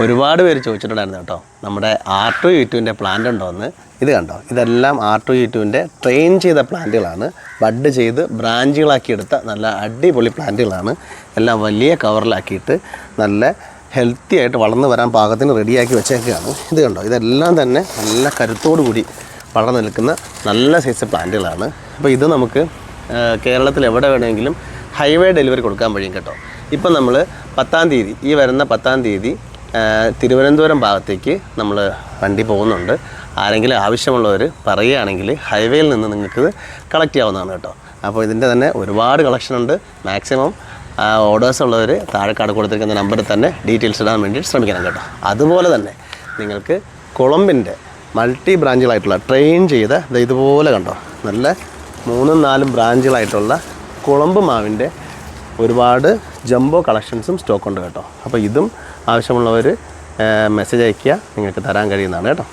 ഒരുപാട് പേര് ചോദിച്ചിട്ടുണ്ടായിരുന്നു കേട്ടോ. നമ്മുടെ ആർ ടു യു ടുവിന്റെ പ്ലാന്റ് ഉണ്ടോ എന്ന് ഇത് കണ്ടോ? ഇതെല്ലാം ആർ ടു യു ടുവിന്റെ ട്രെയിൻ ചെയ്ത പ്ലാന്റുകളാണ് ബഡ് ചെയ്ത് ബ്രാഞ്ചുകളാക്കി എടുത്ത നല്ല അടിപൊളി പ്ലാന്റുകളാണ്. എല്ലാം വലിയ കവറിലാക്കിയിട്ട് നല്ല ഹെൽത്തി ആയിട്ട് വളർന്നു വരാൻ പാകത്തിന് റെഡിയാക്കി വെച്ചേക്കുകയാണ് ഇത് കണ്ടോ? ഇതെല്ലാം തന്നെ നല്ല കരുത്തോടു കൂടി വളർന്നു നിൽക്കുന്ന നല്ല സൈസ് പ്ലാന്റുകളാണ്. അപ്പോൾ ഇത് നമുക്ക് കേരളത്തിൽ എവിടെ വേണമെങ്കിലും ഹൈവേ ഡെലിവറി കൊടുക്കാൻ കഴിയും കേട്ടോ. ഇപ്പം നമ്മൾ പത്താം തീയതി ഈ വരുന്ന പത്താം തീയതി തിരുവനന്തപുരം ഭാഗത്തേക്ക് നമ്മൾ വണ്ടി പോകുന്നുണ്ട്. ആരെങ്കിലും ആവശ്യമുള്ളവർ പറയുകയാണെങ്കിൽ ഹൈവേയിൽ നിന്ന് നിങ്ങൾക്ക് കളക്ട് ചെയ്യാവുന്നതാണ് കേട്ടോ. അപ്പോൾ ഇതിന്റെ തന്നെ ഒരുപാട് കളക്ഷൻ ഉണ്ട്. മാക്സിമം ഓർഡേഴ്സ് ഉള്ളവർ താഴെക്കാട് കൊടുത്തിരിക്കുന്ന നമ്പറിൽ തന്നെ ഡീറ്റെയിൽസ് ഇടാൻ വേണ്ടി ശ്രമിക്കണം കേട്ടോ. അതുപോലെ തന്നെ നിങ്ങൾക്ക് കുളമ്പിന്റെ മൾട്ടി ബ്രാഞ്ചുകളായിട്ടുള്ള ട്രെയിൻ ചെയ്ത ഇതുപോലെ കണ്ടോ. നല്ല മൂന്നും നാലും ബ്രാഞ്ചുകളായിട്ടുള്ള കുളമ്പ് മാവിന്റെ ഒരുപാട് ജംബോ കളക്ഷൻസും സ്റ്റോക്ക് ഉണ്ട് കേട്ടോ. അപ്പോൾ ഇതും ആവശ്യമുള്ളവർ മെസ്സേജ് അയയ്ക്കുക നിങ്ങൾക്ക് തരാൻ കഴിയുന്നതാണ് കേട്ടോ.